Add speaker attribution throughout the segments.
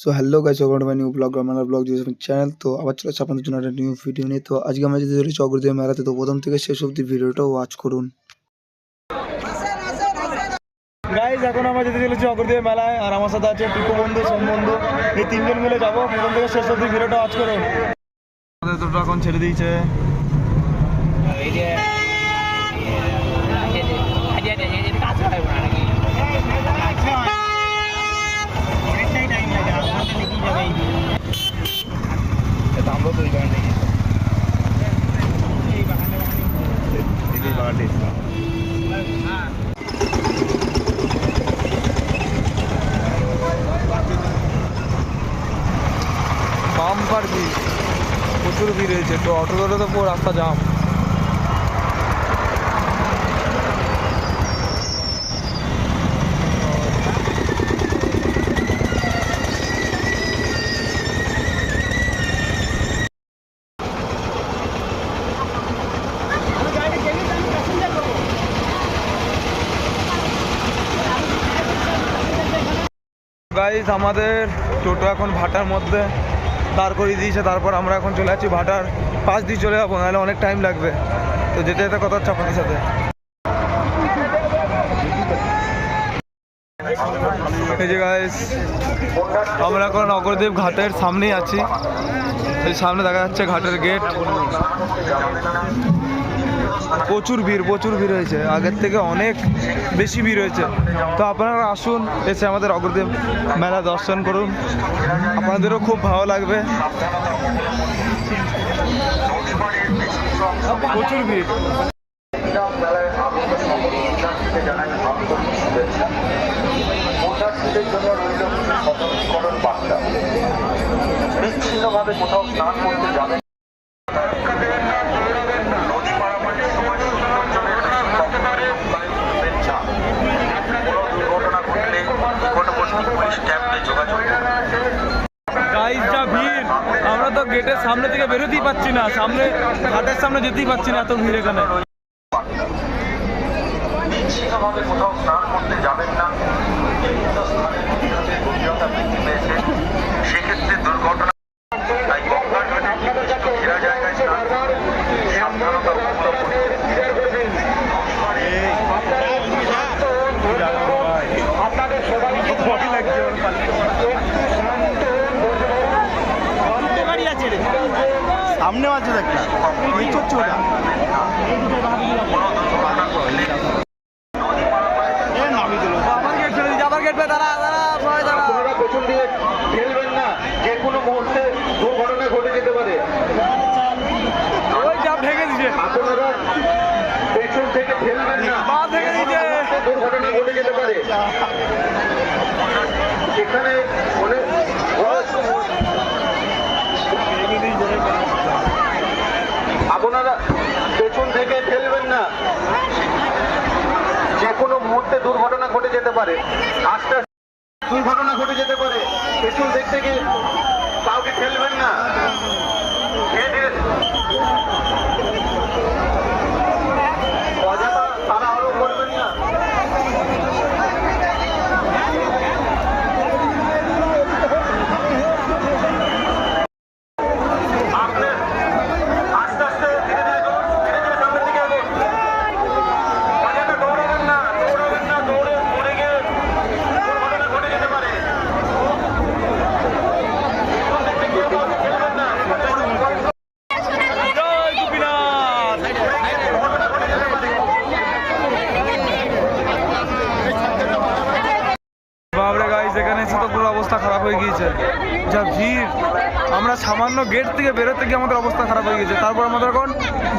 Speaker 1: So hello guys welcome to my new vlog আমার blog channel তো আবার চলে আসছে আপনাদের জন্য একটা নিউ ভিডিও নিয়ে। তো আজকে আমরা যেতে চলেছি অগ্রদেব মেলাতে। তো প্রথম থেকে শেষ অবধি ভিডিওটা ওয়াচ করুন।
Speaker 2: গাইজ এখন আমরা যেতে চলেছি অগ্রদেব মেলায় আর আমার সাথে আছে পিকু বন্ধু সোম বন্ধু। এই তিনজন মিলে যাব। প্রথম থেকে শেষ অবধি ভিডিওটা ওয়াচ করো আমাদের দুটো এখন ছেড়ে দিয়েছে। বাম্পার ভিড় প্রচুর ভিড় হয়েছে তো অটো ধরে তো পুরো রাস্তা জাম গাইজ আমাদের টোটো এখন ভাটার মধ্যে দাঁড় করিয়ে দিয়েছে। তারপর আমরা এখন চলে যাচ্ছি ভাটার পাশ দিয়ে চলে যাব, নাহলে অনেক টাইম লাগবে। তো যেতে যেতে কথা হচ্ছে আপনাদের সাথে। আমরা এখন অগ্রদেব ঘাটের সামনেই আছি। এই সামনে দেখা যাচ্ছে ঘাটের গেট প্রচুর ভিড় প্রচুর ভিড় হয়েছে। আগের থেকে অনেক বেশি ভিড় হয়েছে। তো আপনারা আসুন, এসে আমাদের অগ্রদেব মেলা দর্শন করুন। আপনাদেরও খুব ভালো লাগবে। প্রচুর ভিড়।
Speaker 3: বিচ্ছিন্নভাবে কোথাও স্নান করতে যাবেন
Speaker 2: গেটের সামনে থেকে বেরোতেই পাচ্ছি না। সামনে, ঘাটের সামনে যেতেই পাচ্ছি না এত ভিড় এখানে
Speaker 3: তাই গঙ্গার ঘাটে নির্দিষ্ট ঘেরা জায়গায় স্নান করুন। সাবধানতা অবলম্বন করুন।
Speaker 2: সামনেও আছে একটা ওই ওটা আবার গেট ফেলে দিচ্ছে আবার গেট ফেলে দাঁড়া দাঁড়া সবাই দাঁড়া
Speaker 3: আপনারা পেছন দিয়ে ঠেলবেন না যে কোনো মুহূর্তে দুর্ঘটনা ঘটে যেতে পারে
Speaker 2: ওই যা ভেঙে দিচ্ছে
Speaker 3: আপনারা পেছন থেকে ঠেলবেন না
Speaker 2: পা ভেঙে দিচ্ছে
Speaker 3: দুর্ঘটনা ঘটে যেতে পারে এখানে অনেক আপনারা পেছন থেকে ঠেলবেন না যে কোনো মুহূর্তে দুর্ঘটনা ঘটে যেতে পারে। আস্তে দুর্ঘটনা ঘটে যেতে পারে। পেছন দেখতে গিয়ে কাউকে খেলবেন না ধীরে ধীরে অযথা তাড়াহুড়ো করবেন না আপনি আস্তে আস্তে ধীরে ধীরে চলুন ধীরে ধীরে সামনের দিকে এগোন অযথা দৌড়াবেন না দৌড়াবেন না দৌড়ে পড়ে গিয়ে দুর্ঘটনা ঘটে যেতে পারে পেছন দিক থেকে কেউ কাউকে ঠেলবেন না
Speaker 2: জয় গোপীনাথ বাবরে গাইস এখানে এসে তো পুরো অবস্থা খারাপ হয়ে গিয়েছে যা ভিড় আমরা সামান্য গেট থেকে বেরোতে গিয়ে আমাদের অবস্থা খারাপ হয়ে গেছে। তারপর আমাদের এখন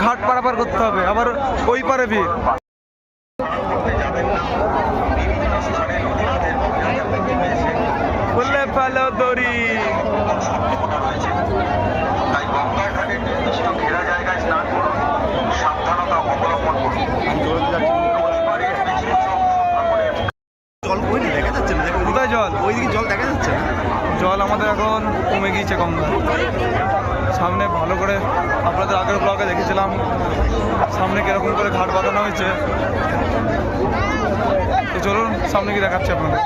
Speaker 2: ঘাট পারাপার করতে হবে। আবার ওই পারে বললে দড়ি।
Speaker 3: ভ্রমণের
Speaker 4: জল?
Speaker 2: জল
Speaker 4: ওইদিকে জল দেখা যাচ্ছে
Speaker 2: জল আমাদের এখন কমে গিয়েছে গঙ্গা সামনে ভালো করে আপনাদের আগের ব্লগে দেখেছিলাম। সামনে কীরকম করে ঘাট বাঁধানো হয়েছে। তো চলুন, সামনে কি দেখাচ্ছি আপনাদের।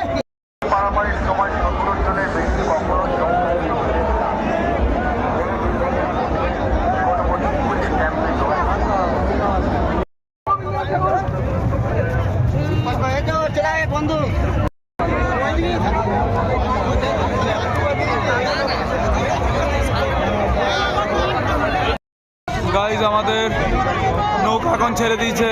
Speaker 2: এখন ছেড়ে দিয়েছে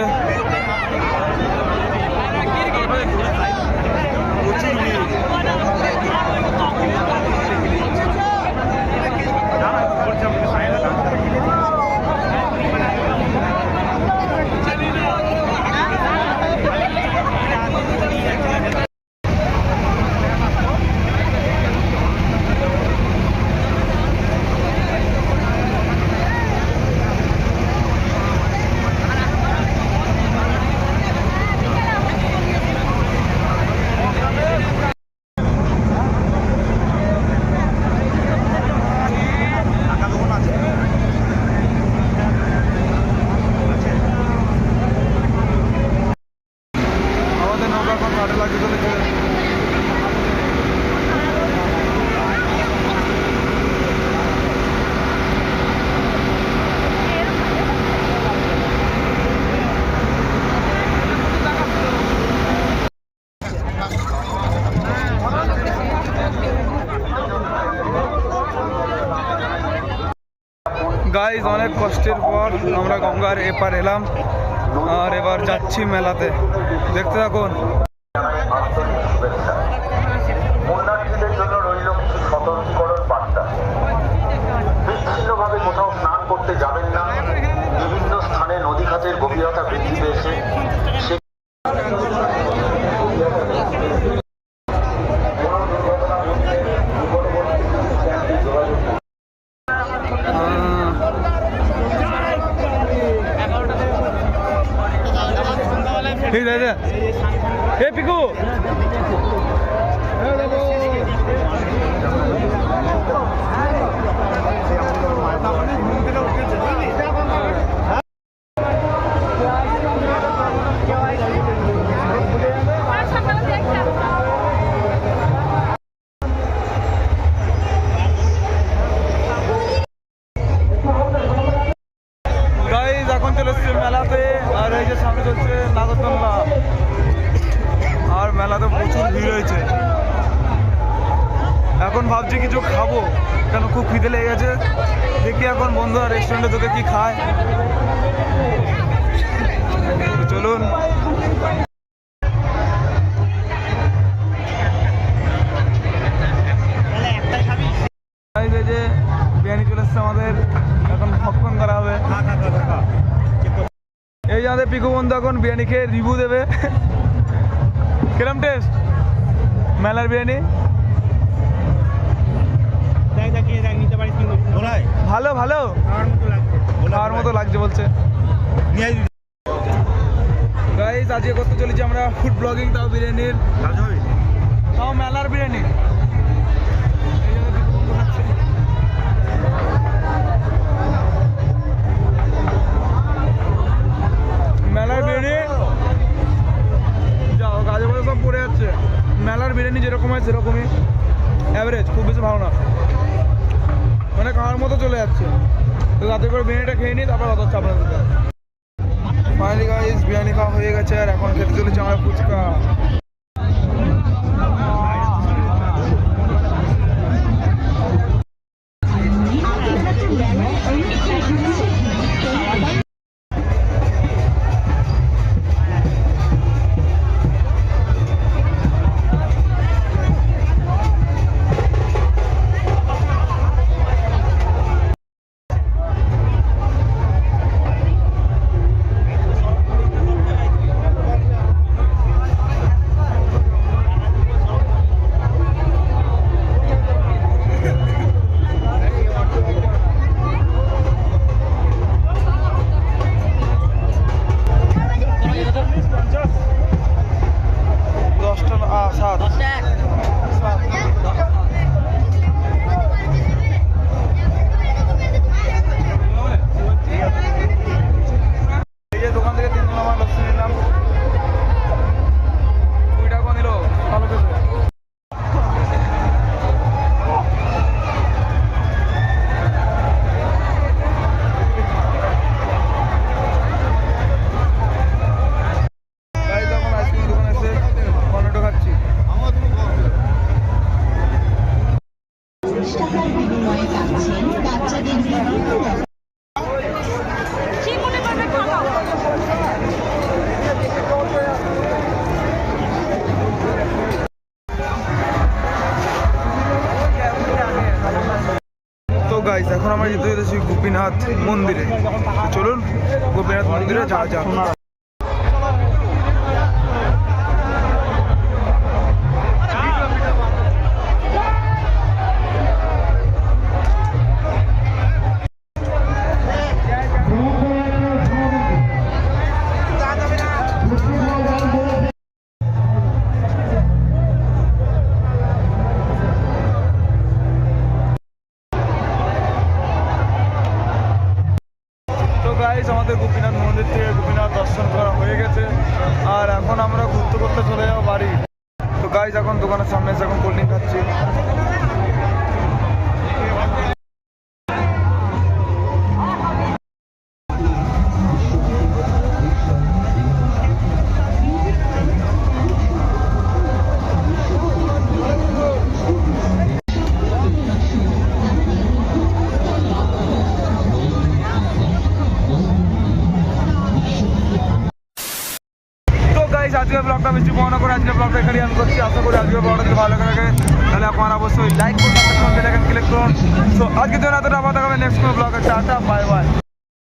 Speaker 2: আমাদের নৌকা এখন ঘাটে লাগিয়ে চলেছে গাইজ অনেক কষ্টের পর আমরা গঙ্গার এপার এলাম আর এবার যাচ্ছি মেলাতে। দেখতে থাকুন।
Speaker 3: আন্তরিক শুভেচ্ছা। পুণ্যার্থীদের জন্য রইল কিছু সতর্কীকরণ বার্তা। বিচ্ছিন্নভাবে কোথাও স্নান করতে যাবেন না। বিভিন্ন স্থানে নদী খাতের গভীরতা বৃদ্ধি পেয়েছে।
Speaker 2: ভিড় হয়েছে এখন ভাবছি কিছু খাব। কেন খুব খিদে লেগে গেছে। দেখি এখন বন্ধুরা রেস্টুরেন্টে তোকে কি খায়। চলুন। বিরিয়ানি চলে আমাদের। হবে। এই আমাদের পিকু বন্ধু এখন বিরিয়ানি খেয়ে রিভিউ দেবে। কিরম টেস্ট মেলার বিরিয়ানি? ভালো ভালো? খাওয়ার মতো লাগছে বলছে। গাইজ আজকে করতে চলেছি আমরা ফুড ব্লগিং তাও বিরিয়ানির। খেয়ে নিই, তারপর কথা হচ্ছে ফাইনালি গাইস বিরিয়ানি খাওয়া হয়ে গেছে, আর এখন খেতে চলেছি আমরা ফুচকা। এখন আমরা যেতে যেতেছি গোপীনাথ মন্দিরে। চলুন গোপীনাথ মন্দিরে যাওয়া যাক। গাইজ আমাদের গোপীনাথ মন্দির থেকে গোপীনাথ দর্শন করা হয়ে গেছে। আর এখন আমরা ঘুরতে ঘুরতে চলে যাব বাড়ি। তো গাইজ এখন দোকানের সামনে এসে এখন কোল্ড ড্রিঙ্ক খাচ্ছি। ব্লগটা বেশি মনে করে আজকে ব্লগটা এখানে আমি করছি। আশা করি আজকে ব্লগটা যদি ভালো লাগে তাহলে আপনারা অবশ্যই লাইক করুন ক্লিক করুন তো আজকে জন্য এতটা, আবার দেখাবে নেক্সট কোনো ব্লগে টাটা বাই